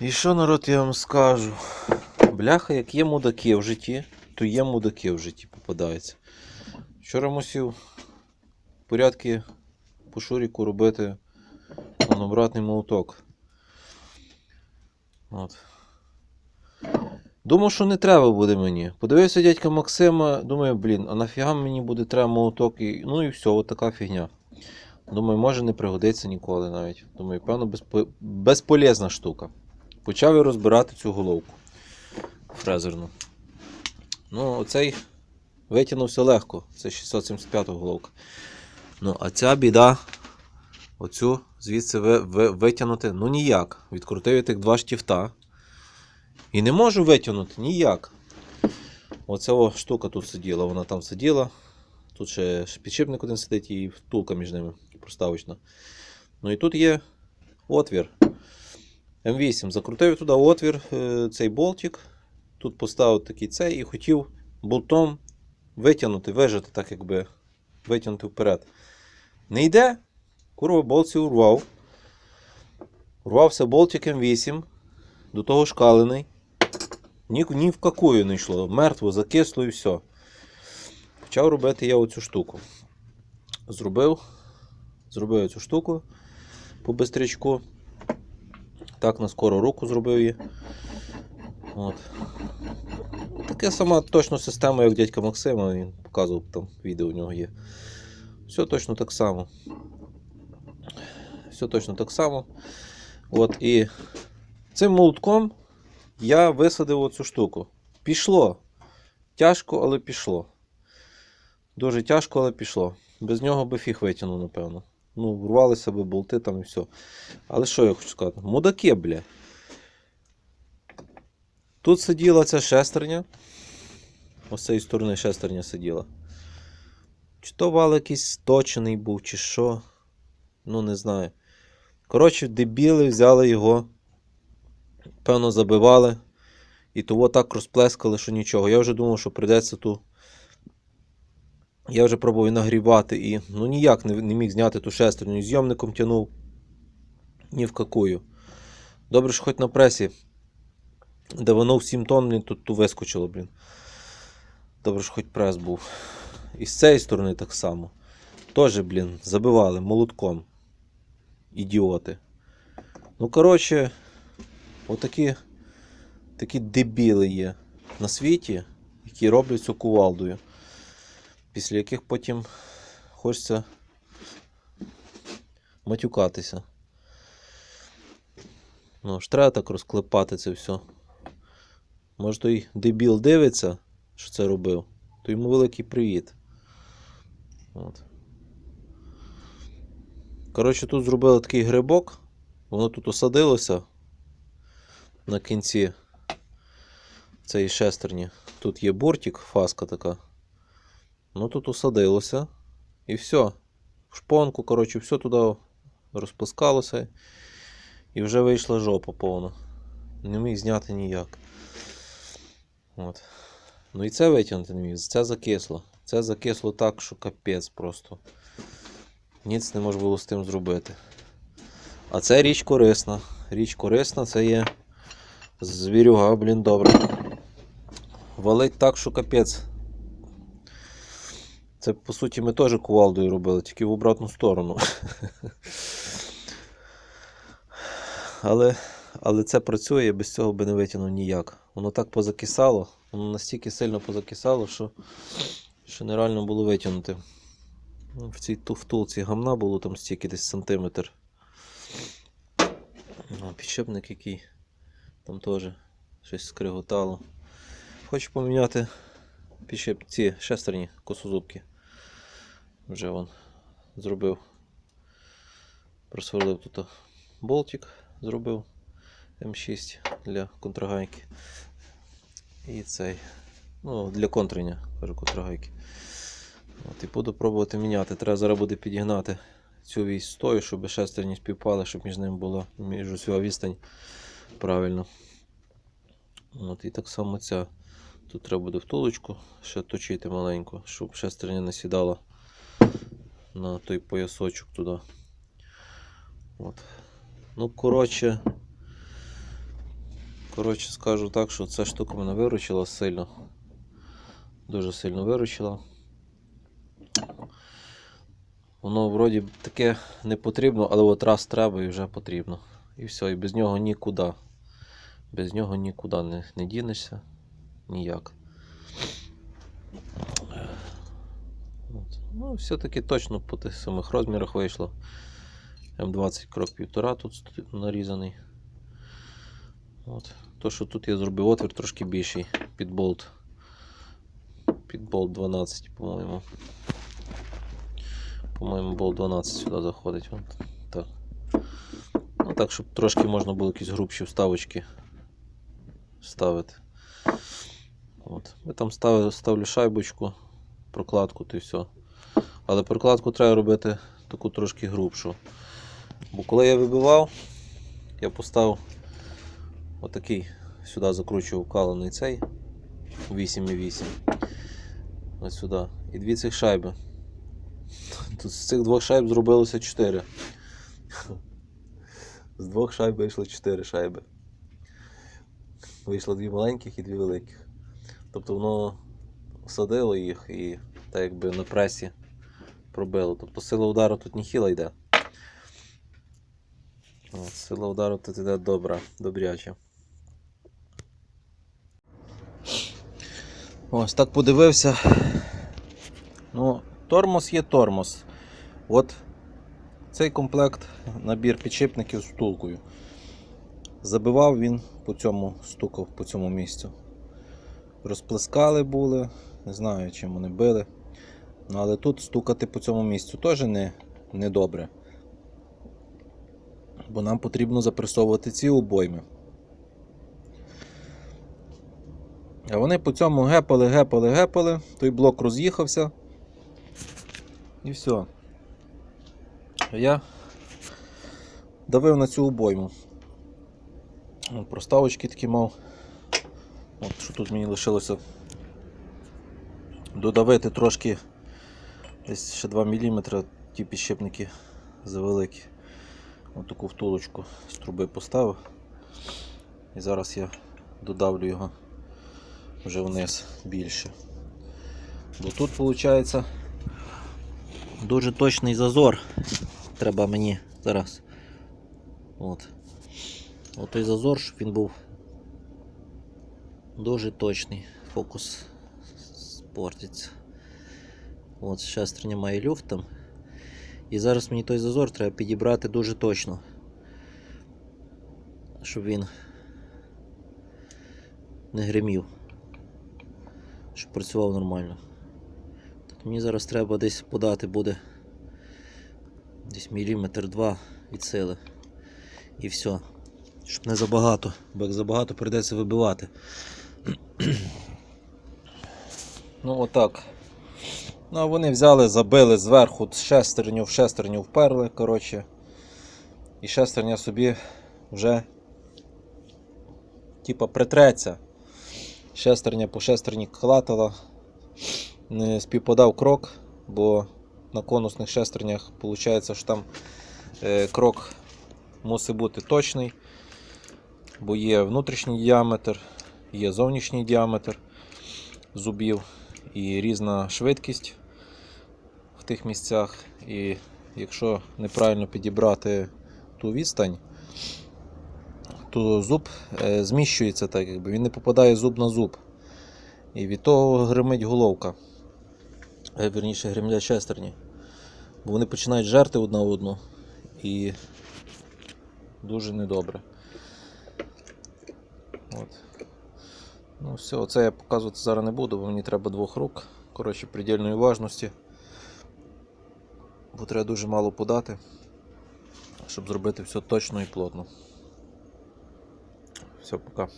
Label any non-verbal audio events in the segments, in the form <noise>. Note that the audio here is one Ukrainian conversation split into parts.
І що народ я вам скажу? Бляха, як є мудаки в житті, то є мудаки в житті попадаються. Вчора мусив порядки по шуріку робити обратний молоток. От. Думав, що не треба буде мені. Подивився дядька Максима, думаю, блін, а нафіга мені буде треба молоток і. Ну і все, от така фігня. Думаю, може не пригодиться ніколи навіть. Думаю, певно, безпо... безполезна штука. Почав я розбирати цю головку фрезерну. Ну, оцей витягнувся легко. Це 675 головка. Ну, а ця біда, оцю звідси ви, ви, витягнути, ну ніяк. Відкрутив я тих два штифта. І не можу витягнути ніяк. Оця о, штука тут сиділа, вона там сиділа. Тут ще підшипник один сидить і втулка між ними проставочна. Ну і тут є отвір. М8. Закрутив туди отвір, е, цей болтик. Тут поставив такий цей і хотів болтом витягнути, вижати, так якби витягнути вперед. Не йде. Курва болт урвав. Урвався болтик М8. До того шкалений. Ні, ні в какую не йшло. Мертво, закисло і все. Почав робити я оцю штуку. Зробив. Зробив цю штуку по бистрячку. Так, на скору руку зробив її. От. Така сама точно система, як дядька Максима, він показував там відео у нього є. Все точно так само. Все точно так само. От і цим молотком я висадив оцю штуку. Пішло. Тяжко, але пішло. Дуже тяжко, але пішло. Без нього би фіг витягнув, напевно. Ну, врвалися би болти там і все. Але що я хочу сказати? Мудаки, бля. Тут сиділа ця шестерня. Ось цієї сторони шестерня сиділа. Чи то вал якийсь точений був, чи що. Ну, не знаю. Коротше, дебіли взяли його. Певно, забивали. І того так розплескали, що нічого. Я вже думав, що прийдеться ту. Я вже пробував нагрівати і ну ніяк не, не міг зняти ту шестерню. І Зйомником тянув ні в какую. Добре, що хоч на пресі, де воно в 7 тонн мені тут, тут вискочило, блін. Добре, що хоч прес був. І з цієї сторони так само. Теж, блін, забивали молотком. Ідіоти. Ну, коротше, отакі такі дебіли є на світі, які роблять цю кувалдою після яких потім хочеться матюкатися. Ну, ж треба так розклепати це все. Може той дебіл дивиться, що це робив, то йому великий привіт. От. Коротше, тут зробили такий грибок, воно тут осадилося на кінці цієї шестерні. Тут є бортик, фаска така. Ну тут усадилося. І все. В шпонку, коротше, все туди розпускалося. І вже вийшла жопа повна. Не міг зняти ніяк. От. Ну і це витягнути не міг. Це закисло. Це закисло так, що капець просто. Ніц не можна було з тим зробити. А це річ корисна. Річ корисна, це є звірюга, блін, добре. Валить так, що капець. Це, по суті, ми теж кувалдою робили, тільки в обратну сторону. Але але це працює, без цього би не витягнув ніяк. Воно так позакисало, воно настільки сильно позакисало, що що нереально було витягнути. Ну, В цій втулці гамна було там стільки десь сантиметр. О, Підшипник який там теж щось скриготало. Хочу поміняти підшип ці шестерні косозубки. Вже вон зробив. Просверлив тут болтик, зробив М6 для контрагайки. І цей. Ну, для контрення, кажу, контрагайки. От, і буду пробувати міняти. Треба зараз буде підігнати цю вісь стою, щоб шестерні співпали, щоб між ними була між усього відстань правильно. От, і так само ця. Тут треба буде втулочку ще точити маленьку, щоб шестерня не сідала на той поясочок туди. От. Ну, коротше, Коротше, скажу так, що ця штука мене виручила сильно. Дуже сильно виручила. Воно вроді таке не потрібно, але от раз треба і вже потрібно. І все, і без нього нікуди. Без нього нікуди не, не дінешся. Ніяк. От. Ну, все-таки точно по тих самих розмірах вийшло. М20 крок півтора тут нарізаний. От. То, що тут я зробив отвір трошки більший під болт. Під болт 12, по-моєму. По-моєму, болт 12 сюди заходить. От. Так. Ну, так, щоб трошки можна було якісь грубші вставочки ставити. От. Я там ставлю, ставлю шайбочку, прокладку, то і все. Але прокладку треба робити таку трошки грубшу. Бо коли я вибивав, я поставив отакий сюди закручував калений цей 8,8. Ось сюди. І дві цих шайби. Тут з цих двох шайб зробилося 4. З двох шайб вийшло 4 шайби. Вийшло дві маленьких і дві великих. Тобто воно садило їх і так якби на пресі пробило. Тобто сила удару тут ніхіла йде. От, сила удару тут йде добра, добряча. Ось так подивився. Ну, тормоз є тормоз. От цей комплект набір підшипників з втулкою. Забивав він по цьому, стукав по цьому місцю. Розплескали були, не знаю, чим вони били. Ну, але тут стукати по цьому місцю теж не, не добре. Бо нам потрібно запресовувати ці обойми. А вони по цьому гепали, гепали, гепали, той блок роз'їхався. І все. Я давив на цю обойму. Проставочки такі мав. От, що тут мені лишилося додавити трошки десь ще 2 мм ті підшипники завеликі. Ось таку втулочку з труби поставив. І зараз я додавлю його вже вниз більше. Бо тут виходить дуже точний зазор. Треба мені зараз. От. От той зазор, щоб він був дуже точний. Фокус спортиться. От шестерня має люфт там. І зараз мені той зазор треба підібрати дуже точно. Щоб він не гримів. Щоб працював нормально. Тобто мені зараз треба десь подати буде десь міліметр два від сили. І все. Щоб не забагато, бо як забагато прийдеться вибивати. <clears throat> ну отак. Ну, а вони взяли, забили зверху шестерню в шестерню вперли, коротше. І шестерня собі вже типа притреться. Шестерня по шестерні клатала, не співпадав крок, бо на конусних шестернях виходить, що там е, крок мусить бути точний, бо є внутрішній діаметр, є зовнішній діаметр зубів і різна швидкість тих місцях. І якщо неправильно підібрати ту відстань, то зуб е, зміщується так, якби він не попадає зуб на зуб. І від того гримить головка. Е, Вірніше гримлять шестерні. Бо вони починають жерти одна одну і дуже недобре. От. Ну все, це я показувати зараз не буду, бо мені треба двох рук. Коротше, предельної важності. Бо треба дуже мало подати, щоб зробити все точно і плотно. Все, пока.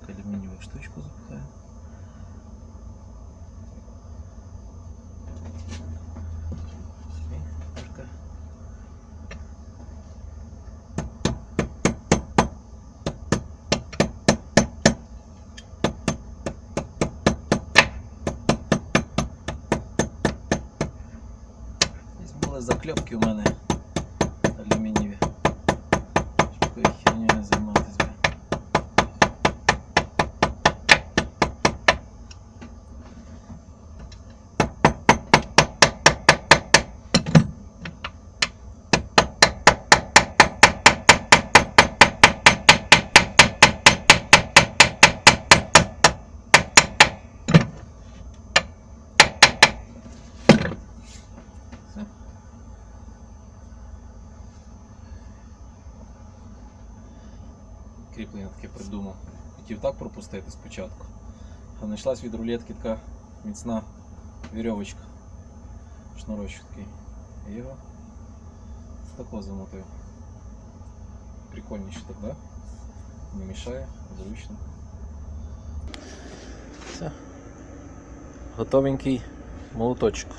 Так, алюмінієву штучку запихаю. І трошки. Були закльопки у мене алюмінієві. Кріплення таке придумав. Хотів так пропустити спочатку. А знайшлась від рулетки така міцна вірьовочка. Шнурочок такий. Я його тако замотив. Прикольніше так, да? Не мішає, зручно. Все. Готовенький молоточок.